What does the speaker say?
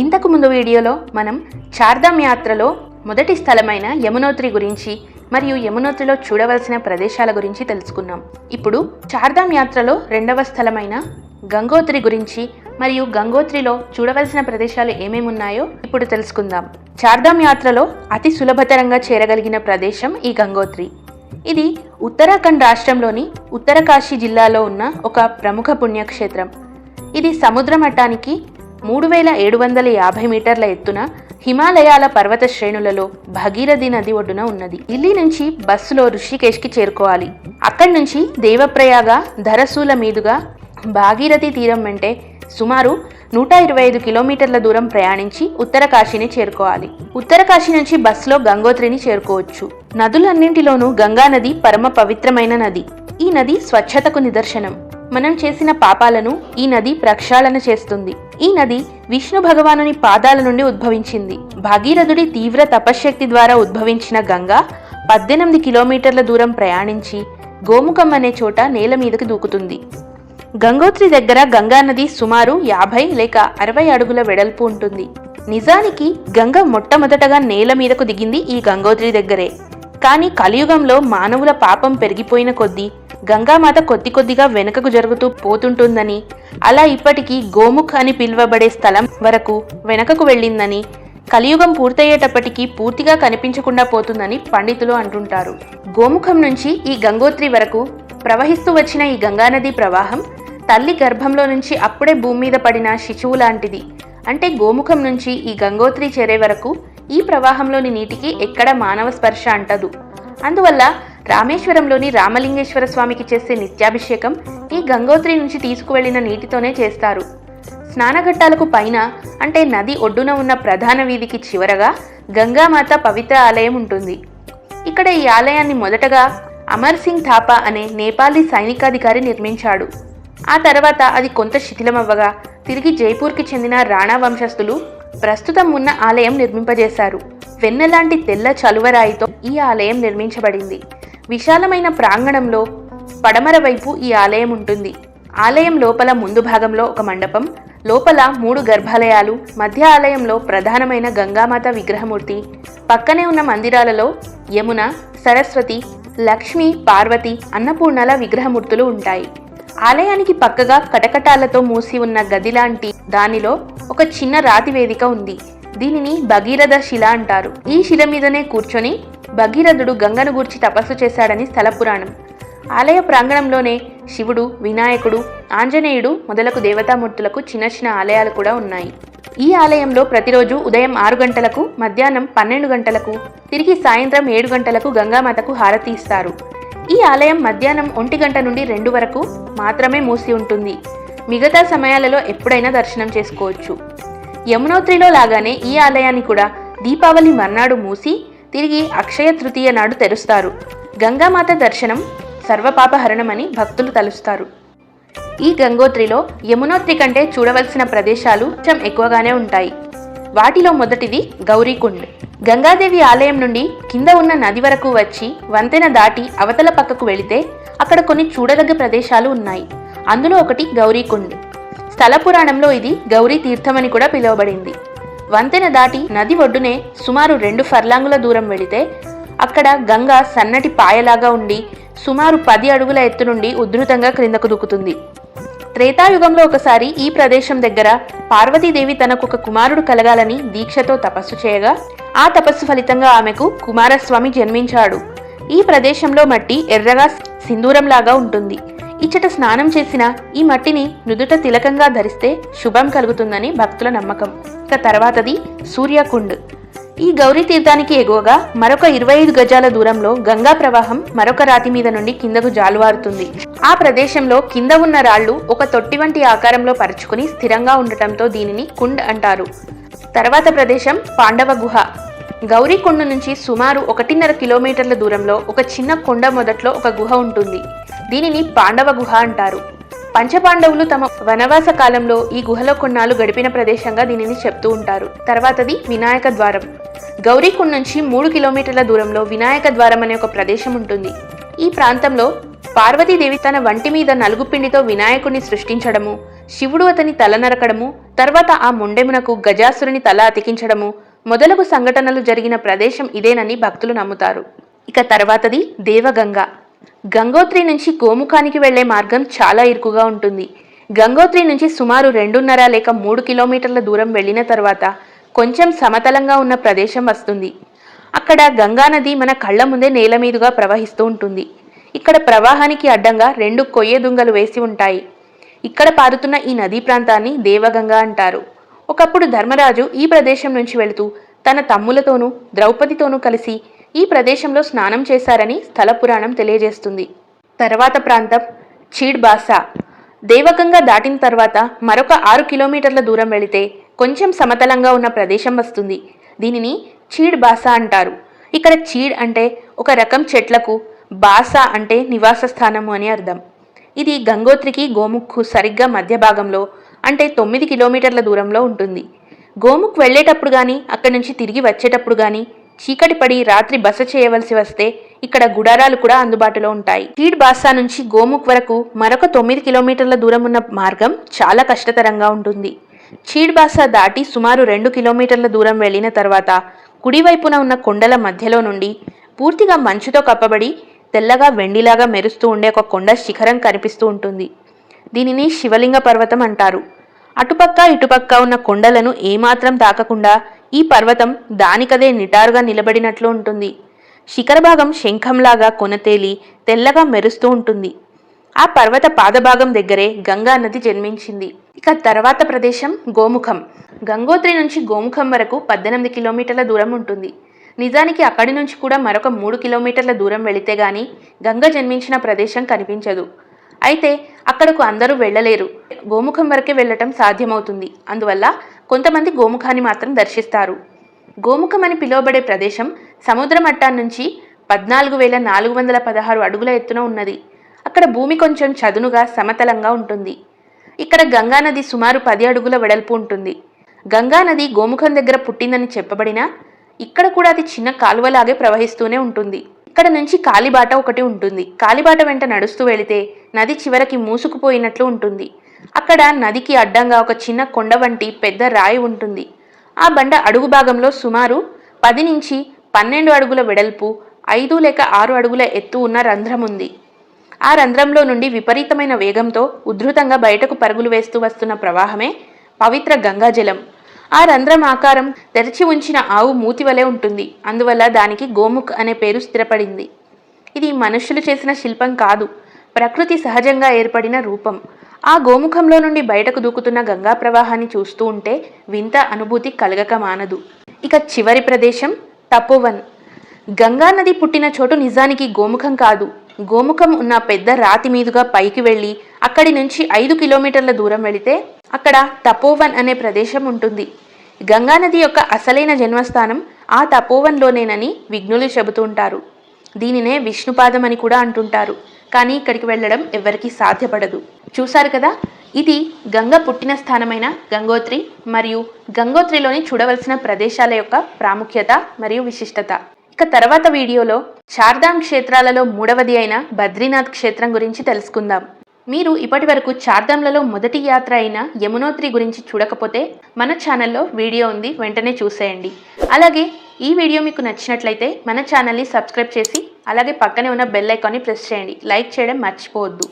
ఇంతకు ముందు వీడియోలో మనం చార్ధామ్ యాత్రలో మొదటి స్థలమైన యమునోత్రి గురించి మరియు యమునోత్రిలో చూడవలసిన ప్రదేశాల గురించి తెలుసుకున్నాం. ఇప్పుడు చార్ధామ్ యాత్రలో రెండవ స్థలమైన గంగోత్రి గురించి మరియు గంగోత్రిలో చూడవలసిన ప్రదేశాలు ఏమేమి ఉన్నాయో ఇప్పుడు తెలుసుకుందాం. చార్ధామ్ యాత్రలో అతి సులభతరంగా చేరగలిగిన ప్రదేశం ఈ గంగోత్రి. ఇది ఉత్తరాఖండ్ రాష్ట్రంలోని ఉత్తరకాశీ జిల్లాలో ఉన్న ఒక ప్రముఖ పుణ్యక్షేత్రం. ఇది సముద్ర మట్టానికి మూడు వేల ఏడు వందల యాభై మీటర్ల ఎత్తున హిమాలయాల పర్వత శ్రేణులలో భగీరథి నది ఒడ్డున ఉన్నది. ఢిల్లీ నుంచి బస్సులో ఋషికేశ్కి చేరుకోవాలి. అక్కడి నుంచి దేవప్రయాగ ధరసూల మీదుగా భాగీరథి తీరం వెంటే సుమారు నూట ఇరవై ఐదు కిలోమీటర్ల దూరం ప్రయాణించి ఉత్తరకాశీని చేరుకోవాలి. ఉత్తరకాశీ నుంచి బస్సులో గంగోత్రిని చేరుకోవచ్చు. నదులన్నింటిలోనూ గంగా నది పరమ పవిత్రమైన నది. ఈ నది స్వచ్ఛతకు నిదర్శనం. మనం చేసిన పాపాలను ఈ నది ప్రక్షాళన చేస్తుంది. ఈ నది విష్ణు భగవానుని పాదాల నుండి ఉద్భవించింది. భాగీరథుడి తీవ్ర తపశ్శక్తి ద్వారా ఉద్భవించిన గంగా పద్దెనిమిది కిలోమీటర్ల దూరం ప్రయాణించి గోముఖం అనే చోట నేల మీదకి దూకుతుంది. గంగోత్రి దగ్గర గంగా నది సుమారు యాభై లేక అరవై అడుగుల వెడల్పు ఉంటుంది. నిజానికి గంగ మొట్టమొదటగా నేల మీదకు దిగింది ఈ గంగోత్రి దగ్గరే. కానీ కలియుగంలో మానవుల పాపం పెరిగిపోయిన కొద్దీ గంగామాత కొద్ది కొద్దిగా వెనుకకు జరుగుతూ పోతుంటుందని అలా ఇప్పటికీ గోముఖ్ అని పిలువబడే స్థలం వరకు వెనకకు వెళ్ళిందని కలియుగం పూర్తయ్యేటప్పటికీ పూర్తిగా కనిపించకుండా పోతుందని పండితులు అంటుంటారు. గోముఖం నుంచి ఈ గంగోత్రి వరకు ప్రవహిస్తూ వచ్చిన ఈ గంగానది ప్రవాహం తల్లి గర్భంలో నుంచి అప్పుడే భూమి మీద పడిన శిశువు లాంటిది. అంటే గోముఖం నుంచి ఈ గంగోత్రి చేరే వరకు ఈ ప్రవాహంలోని నీటికి ఎక్కడ మానవ స్పర్శ అంటదు. అందువల్ల రామేశ్వరంలోని రామలింగేశ్వర స్వామికి చేసే నిత్యాభిషేకం ఈ గంగోత్రి నుంచి తీసుకువెళ్ళిన నీటితోనే చేస్తారు. స్నానఘట్టాలకు పైన అంటే నది ఒడ్డున ఉన్న ప్రధాన వీధికి చివరగా గంగామాత పవిత్ర ఆలయం ఉంటుంది. ఇక్కడ ఈ ఆలయాన్ని మొదటగా అమర్ సింగ్ థాపా అనే నేపాలీ సైనికాధికారి నిర్మించాడు. ఆ తర్వాత అది కొంత శిథిలమవ్వగా తిరిగి జైపూర్కి చెందిన రాణా వంశస్థులు ప్రస్తుతం ఉన్న ఆలయం నిర్మింపజేశారు. వెన్నలాంటి తెల్ల చలువరాయితో ఈ ఆలయం నిర్మించబడింది. విశాలమైన ప్రాంగణంలో పడమర వైపు ఈ ఆలయం ఉంటుంది. ఆలయం లోపల ముందు భాగంలో ఒక మండపం లోపల మూడు గర్భాలయాలు మధ్య ఆలయంలో ప్రధానమైన గంగామాత విగ్రహమూర్తి పక్కనే ఉన్న మందిరాలలో యమున సరస్వతి లక్ష్మి పార్వతి అన్నపూర్ణల విగ్రహమూర్తులు ఉంటాయి. ఆలయానికి పక్కగా కటకటాలతో మూసి ఉన్న గది లాంటి దానిలో ఒక చిన్న రాతి వేదిక ఉంది. దీనిని భగీరథ శిల అంటారు. ఈ శిల మీదనే కూర్చొని భగీరథుడు గంగను గూర్చి తపస్సు చేశాడని స్థల పురాణం. ఆలయ ప్రాంగణంలోనే శివుడు వినాయకుడు ఆంజనేయుడు మొదలగు దేవతామూర్తులకు చిన్న చిన్న ఆలయాలు కూడా ఉన్నాయి. ఈ ఆలయంలో ప్రతిరోజు ఉదయం ఆరు గంటలకు మధ్యాహ్నం పన్నెండు గంటలకు తిరిగి సాయంత్రం ఏడు గంటలకు గంగామాతకు హారతి ఇస్తారు. ఈ ఆలయం మధ్యాహ్నం ఒంటి గంట నుండి రెండు వరకు మాత్రమే మూసి ఉంటుంది. మిగతా సమయాలలో ఎప్పుడైనా దర్శనం చేసుకోవచ్చు. యమునోత్రిలో లాగానే ఈ ఆలయాన్ని కూడా దీపావళి మర్నాడు మూసి తిరిగి అక్షయ తృతీయ నాడు తెరుస్తారు. గంగామాత దర్శనం సర్వపాపహరణమని భక్తులు తలుస్తారు. ఈ గంగోత్రిలో యమునోత్రి కంటే చూడవలసిన ప్రదేశాలు కొంచెం ఎక్కువగానే ఉంటాయి. వాటిలో మొదటిది గౌరీకుండ్. గంగాదేవి ఆలయం నుండి కింద ఉన్న నది వరకు వచ్చి వంతెన దాటి అవతల పక్కకు వెళితే అక్కడ కొన్ని చూడదగ్గ ప్రదేశాలు ఉన్నాయి. అందులో ఒకటి గౌరీకుండ్. స్థల పురాణంలో ఇది గౌరీ తీర్థమని కూడా పిలువబడింది. వంతెన దాటి నది ఒడ్డునే సుమారు రెండు ఫర్లాంగుల దూరం వెళితే అక్కడ గంగ సన్నటి పాయలాగా ఉండి సుమారు పది అడుగుల ఎత్తు నుండి ఉధృతంగా క్రిందకు దూకుతుంది. త్రేతాయుగంలో ఒకసారి ఈ ప్రదేశం దగ్గర పార్వతీదేవి తనకు ఒక కుమారుడు కలగాలని దీక్షతో తపస్సు చేయగా ఆ తపస్సు ఫలితంగా ఆమెకు కుమారస్వామి జన్మించాడు. ఈ ప్రదేశంలో మట్టి ఎర్రగా సింధూరంలాగా ఉంటుంది. ఇచ్చట స్నానం చేసిన ఈ మట్టిని నుదుట తిలకంగా ధరిస్తే శుభం కలుగుతుందని భక్తుల నమ్మకం. ఇక తర్వాతది సూర్యకుండ్. ఈ గౌరీ తీర్థానికి ఎగువగా మరొక ఇరవై ఐదు గజాల దూరంలో గంగా ప్రవాహం మరొక రాతి మీద నుండి కిందకు జాలువారుతుంది. ఆ ప్రదేశంలో కింద ఉన్న రాళ్ళు ఒక తొట్టి వంటి ఆకారంలో పరుచుకుని స్థిరంగా ఉండటంతో దీనిని కుండ్ అంటారు. తర్వాత ప్రదేశం పాండవ గుహ. గౌరీకొండ నుంచి సుమారు ఒకటిన్నర కిలోమీటర్ల దూరంలో ఒక చిన్న కొండ మొదట్లో ఒక గుహ ఉంటుంది. దీనిని పాండవ గుహ అంటారు. పంచపాండవులు తమ వనవాస కాలంలో ఈ గుహలో కొన్నాళ్ళు గడిపిన ప్రదేశంగా దీనిని చెప్తూ ఉంటారు. తర్వాతది వినాయక ద్వారం. గౌరీకుండ్ నుంచి మూడు కిలోమీటర్ల దూరంలో వినాయక ద్వారం అనే ఒక ప్రదేశం ఉంటుంది. ఈ ప్రాంతంలో పార్వతీదేవి తన వంటి మీద నలుగు పిండితో వినాయకుడిని సృష్టించడము శివుడు అతని తల నరకడము తర్వాత ఆ ముండెమునకు గజాసురుని తల అతికించడము మొదలగు సంఘటనలు జరిగిన ప్రదేశం ఇదేనని భక్తులు నమ్ముతారు. ఇక తర్వాతది దేవగంగ. గంగోత్రి నుంచి గోముఖానికి వెళ్ళే మార్గం చాలా ఇరుకుగా ఉంటుంది. గంగోత్రి నుంచి సుమారు రెండున్నర లేక మూడు కిలోమీటర్ల దూరం వెళ్ళిన తర్వాత కొంచెం సమతలంగా ఉన్న ప్రదేశం వస్తుంది. అక్కడ గంగానది మన కళ్ళ ముందే నేల మీదుగా ప్రవహిస్తూ ఉంటుంది. ఇక్కడ ప్రవాహానికి అడ్డంగా రెండు కొయ్య దుంగలు వేసి ఉంటాయి. ఇక్కడ పారుతున్న ఈ నదీ ప్రాంతాన్ని దేవగంగా అంటారు. ఒకప్పుడు ధర్మరాజు ఈ ప్రదేశం నుంచి వెళుతూ తన తమ్ములతోనూ ద్రౌపదితోనూ కలిసి ఈ ప్రదేశంలో స్నానం చేశారని స్థల పురాణం తెలియజేస్తుంది. తర్వాత ప్రాంతం చీడ్బాసా. దేవగంగా దాటిన తర్వాత మరొక ఆరు కిలోమీటర్ల దూరం వెళితే కొంచెం సమతలంగా ఉన్న ప్రదేశం వస్తుంది. దీనిని చీడ్ బాసా అంటారు. ఇక్కడ చీడ్ అంటే ఒక రకం చెట్లకు బాసా అంటే నివాస స్థానము అని అర్థం. ఇది గంగోత్రికి గోముఖ్కు సరిగ్గా మధ్య భాగంలో అంటే తొమ్మిది కిలోమీటర్ల దూరంలో ఉంటుంది. గోముఖ్ వెళ్ళేటప్పుడు కానీ అక్కడి నుంచి తిరిగి వచ్చేటప్పుడు కానీ చీకటి పడి రాత్రి బస చేయవలసి వస్తే ఇక్కడ గుడారాలు కూడా అందుబాటులో ఉంటాయి. చీడ్ బాసా నుంచి గోముఖ్ వరకు మరొక తొమ్మిది కిలోమీటర్ల దూరం ఉన్న మార్గం చాలా కష్టతరంగా ఉంటుంది. చీడ్బాసా దాటి సుమారు రెండు కిలోమీటర్ల దూరం వెళ్ళిన తర్వాత కుడివైపున ఉన్న కొండల మధ్యలో నుండి పూర్తిగా మంచుతో కప్పబడి తెల్లగా వెండిలాగా మెరుస్తూ ఉండే ఒక కొండ శిఖరం కనిపిస్తూ ఉంటుంది. దీనిని శివలింగ పర్వతం అంటారు. అటుపక్క ఇటుపక్క ఉన్న కొండలను ఏమాత్రం తాకకుండా ఈ పర్వతం దానికదే నిటారుగా నిలబడినట్లు ఉంటుంది. శిఖరభాగం శంఖంలాగా కొనతేలి తెల్లగా మెరుస్తూ ఉంటుంది. ఆ పర్వత పాదభాగం దగ్గరే గంగా నది జన్మించింది. ఇక తర్వాత ప్రదేశం గోముఖం. గంగోత్రి నుంచి గోముఖం వరకు పద్దెనిమిది కిలోమీటర్ల దూరం ఉంటుంది. నిజానికి అక్కడి నుంచి కూడా మరొక మూడు కిలోమీటర్ల దూరం వెళితే గాని గంగ జన్మించిన ప్రదేశం కనిపించదు. అయితే అక్కడకు అందరూ వెళ్ళలేరు. గోముఖం వరకే వెళ్ళటం సాధ్యమవుతుంది. అందువల్ల కొంతమంది గోముఖాన్ని మాత్రం దర్శిస్తారు. గోముఖం అని పిలువబడే ప్రదేశం సముద్ర మట్టాన్ని నుంచి పద్నాలుగు వేల నాలుగు వందల పదహారు అడుగుల ఎత్తున ఉన్నది. అక్కడ భూమి కొంచెం చదునుగా సమతలంగా ఉంటుంది. ఇక్కడ గంగానది సుమారు పది అడుగుల వెడల్పు ఉంటుంది. గంగానది గోముఖం దగ్గర పుట్టిందని చెప్పబడినా ఇక్కడ కూడా అది చిన్న కాలువలాగే ప్రవహిస్తూనే ఉంటుంది. ఇక్కడ నుంచి కాలిబాట ఒకటి ఉంటుంది. కాలిబాట వెంట నడుస్తూ వెళితే నది చివరికి మూసుకుపోయినట్లు ఉంటుంది. అక్కడ నదికి అడ్డంగా ఒక చిన్న కొండ వంటి పెద్ద రాయి ఉంటుంది. ఆ బండ అడుగు భాగంలో సుమారు పది నుంచి పన్నెండు అడుగుల వెడల్పు ఐదు లేక ఆరు అడుగుల ఎత్తు ఉన్న రంధ్రం ఉంది. ఆ రంధ్రంలో నుండి విపరీతమైన వేగంతో ఉధృతంగా బయటకు పరుగులు వేస్తూ వస్తున్న ప్రవాహమే పవిత్ర గంగాజలం ఆ రంధ్రం ఆకారం తెరిచి ఉంచిన ఆవు మూతి వలె ఉంటుంది. అందువల్ల దానికి గోముఖ్ అనే పేరు స్థిరపడింది. ఇది మనుషులు చేసిన శిల్పం కాదు. ప్రకృతి సహజంగా ఏర్పడిన రూపం. ఆ గోముఖంలో నుండి బయటకు దూకుతున్న గంగా ప్రవాహాన్ని చూస్తూ ఉంటే వింత అనుభూతి కలగక మానదు. ఇక చివరి ప్రదేశం తపోవన్. గంగా నది పుట్టిన చోటు నిజానికి గోముఖం కాదు. గోముఖం ఉన్న పెద్ద రాతి మీదుగా పైకి వెళ్ళి అక్కడి నుంచి ఐదు కిలోమీటర్ల దూరం వెళితే అక్కడ తపోవన్ అనే ప్రదేశం ఉంటుంది. గంగానది యొక్క అసలైన జన్మస్థానం ఆ తపోవన్లోనేనని విఘ్నులు చెబుతూ ఉంటారు. దీనినే విష్ణుపాదం అని కూడా అంటుంటారు. కానీ ఇక్కడికి వెళ్ళడం ఎవరికీ సాధ్యపడదు. చూశారు కదా? ఇది గంగ పుట్టిన స్థానమైన గంగోత్రి మరియు గంగోత్రిలోని చూడవలసిన ప్రదేశాల యొక్క ప్రాముఖ్యత మరియు విశిష్టత. ఇక తర్వాత వీడియోలో చార్ధామ్ క్షేత్రాలలో మూడవది అయిన బద్రీనాథ్ క్షేత్రం గురించి తెలుసుకుందాం. మీరు ఇప్పటి వరకు చార్ధామ్లలో మొదటి యాత్ర అయిన యమునోత్రి గురించి చూడకపోతే మన ఛానల్లో వీడియో ఉంది వెంటనే చూసేయండి. అలాగే ఈ వీడియో మీకు నచ్చినట్లయితే మన ఛానల్ని సబ్స్క్రైబ్ చేసి అలాగే పక్కనే ఉన్న బెల్ ఐకాన్ని ప్రెస్ చేయండి. లైక్ చేయడం మర్చిపోవద్దు.